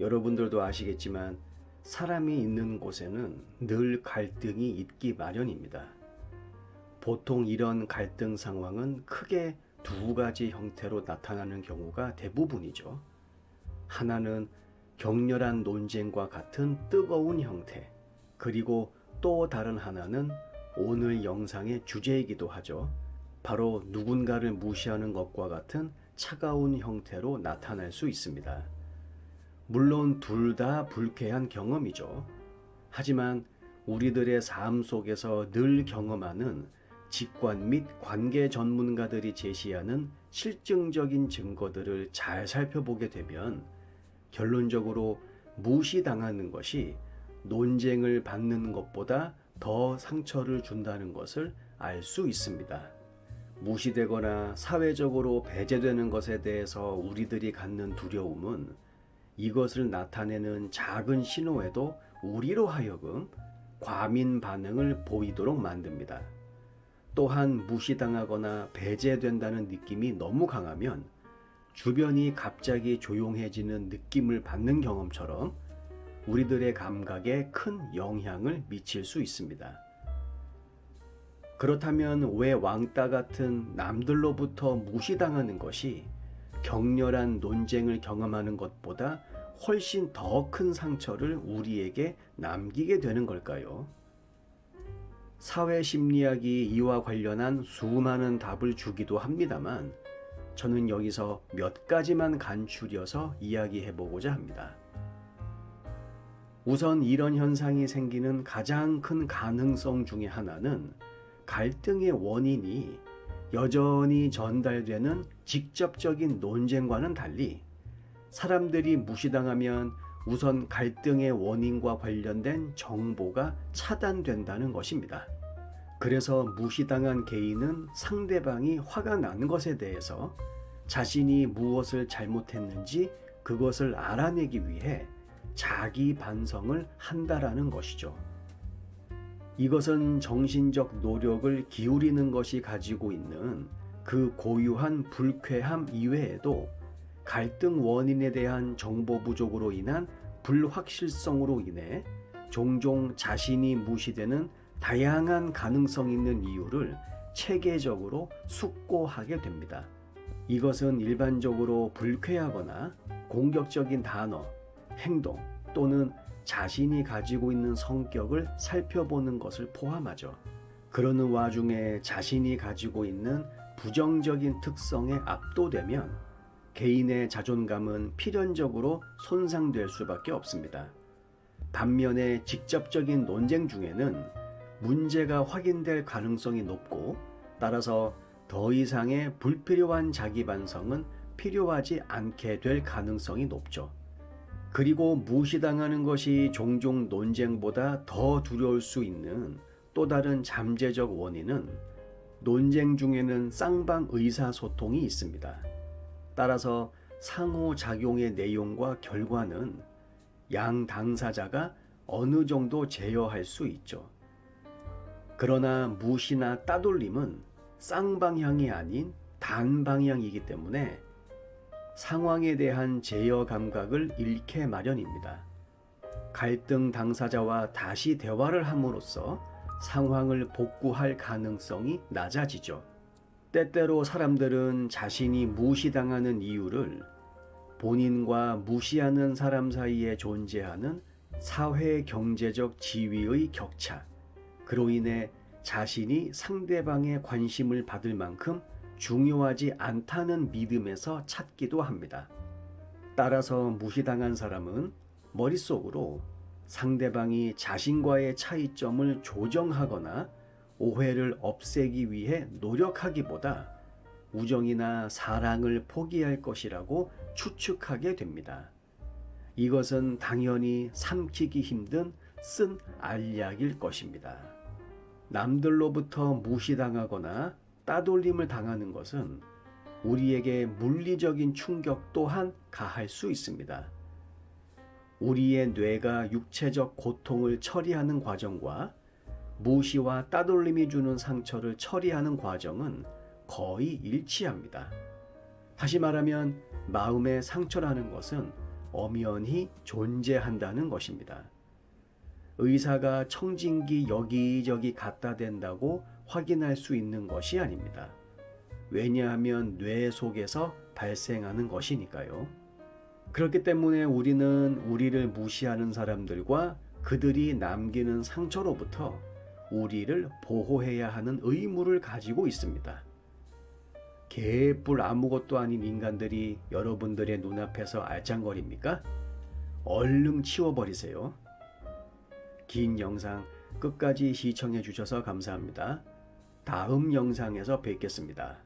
여러분들도 아시겠지만 사람이 있는 곳에는 늘 갈등이 있기 마련입니다. 보통 이런 갈등 상황은 크게 두 가지 형태로 나타나는 경우가 대부분이죠. 하나는 격렬한 논쟁과 같은 뜨거운 형태, 그리고 또 다른 하나는 오늘 영상의 주제이기도 하죠. 바로 누군가를 무시하는 것과 같은 차가운 형태로 나타날 수 있습니다. 물론 둘 다 불쾌한 경험이죠. 하지만 우리들의 삶 속에서 늘 경험하는 직관 및 관계 전문가들이 제시하는 실증적인 증거들을 잘 살펴보게 되면 결론적으로 무시당하는 것이 논쟁을 받는 것보다 더 상처를 준다는 것을 알 수 있습니다. 무시되거나 사회적으로 배제되는 것에 대해서 우리들이 갖는 두려움은 이것을 나타내는 작은 신호에도 우리로 하여금 과민 반응을 보이도록 만듭니다. 또한 무시당하거나 배제된다는 느낌이 너무 강하면 주변이 갑자기 조용해지는 느낌을 받는 경험처럼 우리들의 감각에 큰 영향을 미칠 수 있습니다. 그렇다면 왜 왕따 같은 남들로부터 무시당하는 것이 격렬한 논쟁을 경험하는 것보다 훨씬 더 큰 상처를 우리에게 남기게 되는 걸까요? 사회 심리학이 이와 관련한 수많은 답을 주기도 합니다만 저는 여기서 몇 가지만 간추려서 이야기해 보고자 합니다. 우선 이런 현상이 생기는 가장 큰 가능성 중의 하나는 갈등의 원인이 여전히 전달되는 직접적인 논쟁과는 달리 사람들이 무시당하면 우선 갈등의 원인과 관련된 정보가 차단된다는 것입니다. 그래서 무시당한 개인은 상대방이 화가 난 것에 대해서 자신이 무엇을 잘못했는지 그것을 알아내기 위해 자기 반성을 한다라는 것이죠. 이것은 정신적 노력을 기울이는 것이 가지고 있는 그 고유한 불쾌함 이외에도 갈등 원인에 대한 정보 부족으로 인한 불확실성으로 인해 종종 자신이 무시되는 다양한 가능성 있는 이유를 체계적으로 숙고하게 됩니다. 이것은 일반적으로 불쾌하거나 공격적인 단어, 행동 또는 자신이 가지고 있는 성격을 살펴보는 것을 포함하죠. 그러는 와중에 자신이 가지고 있는 부정적인 특성에 압도되면 개인의 자존감은 필연적으로 손상될 수밖에 없습니다. 반면에 직접적인 논쟁 중에는 문제가 확인될 가능성이 높고 따라서 더 이상의 불필요한 자기 반성은 필요하지 않게 될 가능성이 높죠. 그리고 무시당하는 것이 종종 논쟁보다 더 두려울 수 있는 또 다른 잠재적 원인은 논쟁 중에는 쌍방 의사소통이 있습니다. 따라서 상호작용의 내용과 결과는 양 당사자가 어느 정도 제어할 수 있죠. 그러나 무시나 따돌림은 쌍방향이 아닌 단방향이기 때문에 상황에 대한 제어 감각을 잃게 마련입니다. 갈등 당사자와 다시 대화를 함으로써 상황을 복구할 가능성이 낮아지죠. 때때로 사람들은 자신이 무시당하는 이유를 본인과 무시하는 사람 사이에 존재하는 사회 경제적 지위의 격차, 그로 인해 자신이 상대방의 관심을 받을 만큼 중요하지 않다는 믿음에서 찾기도 합니다. 따라서 무시당한 사람은 머릿속으로 상대방이 자신과의 차이점을 조정하거나 오해를 없애기 위해 노력하기보다 우정이나 사랑을 포기할 것이라고 추측하게 됩니다. 이것은 당연히 삼키기 힘든 쓴 알약일 것입니다. 남들로부터 무시당하거나 따돌림을 당하는 것은 우리에게 물리적인 충격 또한 가할 수 있습니다. 우리의 뇌가 육체적 고통을 처리하는 과정과 무시와 따돌림이 주는 상처를 처리하는 과정은 거의 일치합니다. 다시 말하면 마음의 상처라는 것은 엄연히 존재한다는 것입니다. 의사가 청진기 여기저기 갖다 댄다고 확인할 수 있는 것이 아닙니다. 왜냐하면 뇌 속에서 발생하는 것이니까요. 그렇기 때문에 우리는 우리를 무시하는 사람들과 그들이 남기는 상처로부터 우리를 보호해야 하는 의무를 가지고 있습니다. 개뿔 아무것도 아닌 인간들이 여러분들의 눈앞에서 알짱거립니까? 얼른 치워버리세요. 긴 영상 끝까지 시청해 주셔서 감사합니다. 다음 영상에서 뵙겠습니다.